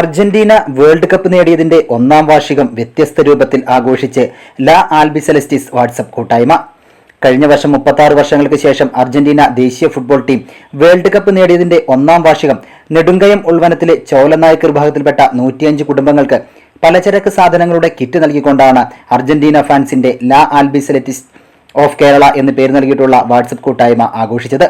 Argentina world cup നേടിയതിന്റെ ഒന്നാം വാർഷികം വ്യത്യസ്ത രൂപത്തിൽ ആഘോഷിച്ച് ലാ ആൽബി സെലസ്റ്റിസ് വാട്സപ്പ് കൂട്ടായ്മ. കഴിഞ്ഞ വർഷം മുപ്പത്തി ആറ് വർഷങ്ങൾക്ക് ശേഷം അർജന്റീന ദേശീയ ഫുട്ബോൾ ടീം വേൾഡ് കപ്പ് നേടിയതിന്റെ ഒന്നാം വാർഷികം നെടുങ്കയം ഉൾവനത്തിലെ ചോലനായക്കർ വിഭാഗത്തിൽപ്പെട്ട നൂറ്റിയഞ്ച് കുടുംബങ്ങൾക്ക് പലചരക്ക് സാധനങ്ങളുടെ കിറ്റ് നൽകിക്കൊണ്ടാണ് അർജന്റീന ഫാൻസിന്റെ ലാ ആൽബി ഓഫ് കേരള എന്ന് പേര് നൽകിയിട്ടുള്ള വാട്സപ്പ് കൂട്ടായ്മ ആഘോഷിച്ചത്.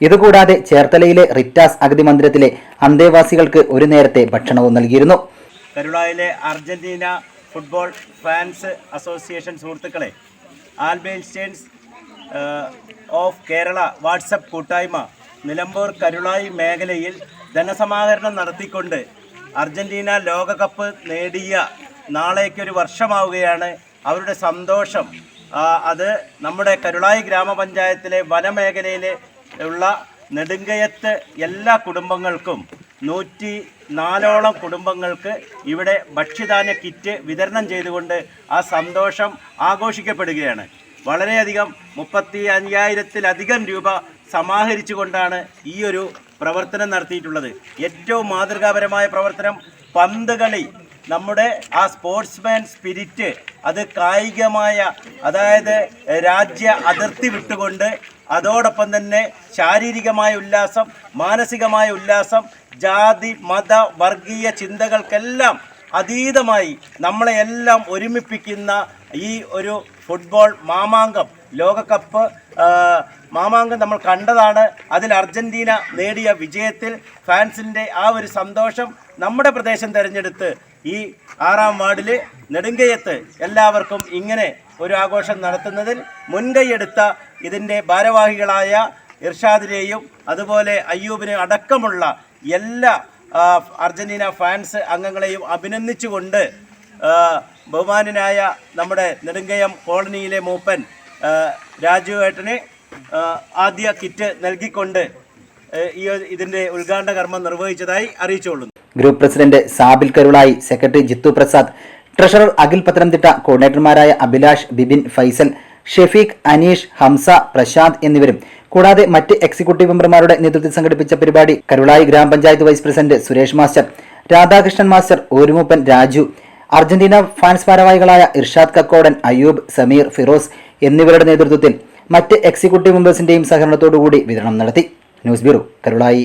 ഇതുകൂടാതെ ചേർത്തലയിലെ റിറ്റാസ് അഗതി മന്ദിരത്തിലെ അന്തേവാസികൾക്ക് ഒരു നേരത്തെ ഭക്ഷണവും നൽകിയിരുന്നു. കരുളായിലെ അർജന്റീന ഫുട്ബോൾ ഫാൻസ് അസോസിയേഷൻ സുഹൃത്തുക്കളെ ആൽബൈൻസ്റ്റൈൻസ് ഓഫ് കേരള വാട്സപ്പ് കൂട്ടായ്മ നിലമ്പൂർ കരുളായി മേഖലയിൽ ധനസമാഹരണം നടത്തിക്കൊണ്ട് അർജന്റീന ലോകകപ്പ് നേടിയ നാളേക്കൊരു വർഷമാവുകയാണ് അവരുടെ സന്തോഷം. അത് നമ്മുടെ കരുളായി ഗ്രാമപഞ്ചായത്തിലെ വനമേഖലയിലെ ഉള്ള നെടുങ്കയത്ത് എല്ലാ കുടുംബങ്ങൾക്കും നൂറ്റി നാലോളം കുടുംബങ്ങൾക്ക് ഇവിടെ ഭക്ഷ്യധാന്യ കിറ്റ് വിതരണം ചെയ്തുകൊണ്ട് ആ സന്തോഷം ആഘോഷിക്കപ്പെടുകയാണ്. വളരെയധികം മുപ്പത്തി അഞ്ചായിരത്തിലധികം രൂപ സമാഹരിച്ചുകൊണ്ടാണ് ഈ ഒരു പ്രവർത്തനം നടത്തിയിട്ടുള്ളത്. ഏറ്റവും മാതൃകാപരമായ പ്രവർത്തനം പന്ത് കളി നമ്മുടെ ആ സ്പോർട്സ്മാൻ സ്പിരിറ്റ് അത് കായികമായ അതായത് രാജ്യ അതിർത്തി വിട്ടുകൊണ്ട് അതോടൊപ്പം തന്നെ ശാരീരികമായ ഉല്ലാസം മാനസികമായ ഉല്ലാസം ജാതി മത വർഗീയ ചിന്തകൾക്കെല്ലാം അതീതമായി നമ്മളെയെല്ലാം ഒരുമിപ്പിക്കുന്ന ഈ ഒരു ഫുട്ബോൾ മാമാങ്കം ലോകകപ്പ് മാമാങ്കം നമ്മൾ കണ്ടതാണ്. അതിൽ അർജന്റീന നേടിയ വിജയത്തിൽ ഫാൻസിന്റെ ആ ഒരു സന്തോഷം നമ്മുടെ പ്രദേശം തിരഞ്ഞെടുത്ത് ഈ ആറാം വാർഡിൽ നെടുങ്കയത്ത് എല്ലാവർക്കും ഇങ്ങനെ ഒരു ആഘോഷം നടത്തുന്നതിൽ മുൻകൈയെടുത്ത ഇതിന്റെ ഭാരവാഹികളായ ഇർഷാദിനെയും അതുപോലെ അയ്യൂബിന് അടക്കമുള്ള എല്ലാ അർജന്റീന ഫാൻസ് അംഗങ്ങളെയും അഭിനന്ദിച്ചുകൊണ്ട് ബഹുമാനായ നമ്മുടെ നെടുങ്കയം കോളനിയിലെ മൂപ്പൻ രാജു ഏട്ടന് ആദ്യ കിറ്റ് നൽകിക്കൊണ്ട് ഈ ഇതിന്റെ ഉദ്ഘാടന കർമ്മം നിർവഹിച്ചതായി അറിയിച്ചുകൊള്ളുന്നു. Group president Sabil Karulai secretary Jithu Prasad treasurer Akhil Pathanamthitta കോർഡിനേറ്റർമാരായ Abhilash Bibin Faisal Shefeeq Aneesh Hamza Prashanth എന്നിവരും. കൂടാതെ മറ്റ് എക്സിക്യൂട്ടീവ് മെമ്പർമാരുടെ നേതൃത്വത്തിൽ സംഘടിപ്പിച്ച പരിപാടി കരുളായി ഗ്രാമപഞ്ചായത്ത് vice president Suresh master Radhakrishnan master ഓരുമൂപ്പൻ Raju Argentina fans ഭാരവാഹികളായ ഇർഷാദ് കക്കോടൻ അയൂബ് സമീർ ഫിറോസ് എന്നിവരുടെ നേതൃത്വത്തിൽ മറ്റ് എക്സിക്യൂട്ടീവ് മെമ്പേഴ്സിന്റെയും സഹകരണത്തോടുകൂടി വിതരണം നടത്തി. News bureau Karulayi.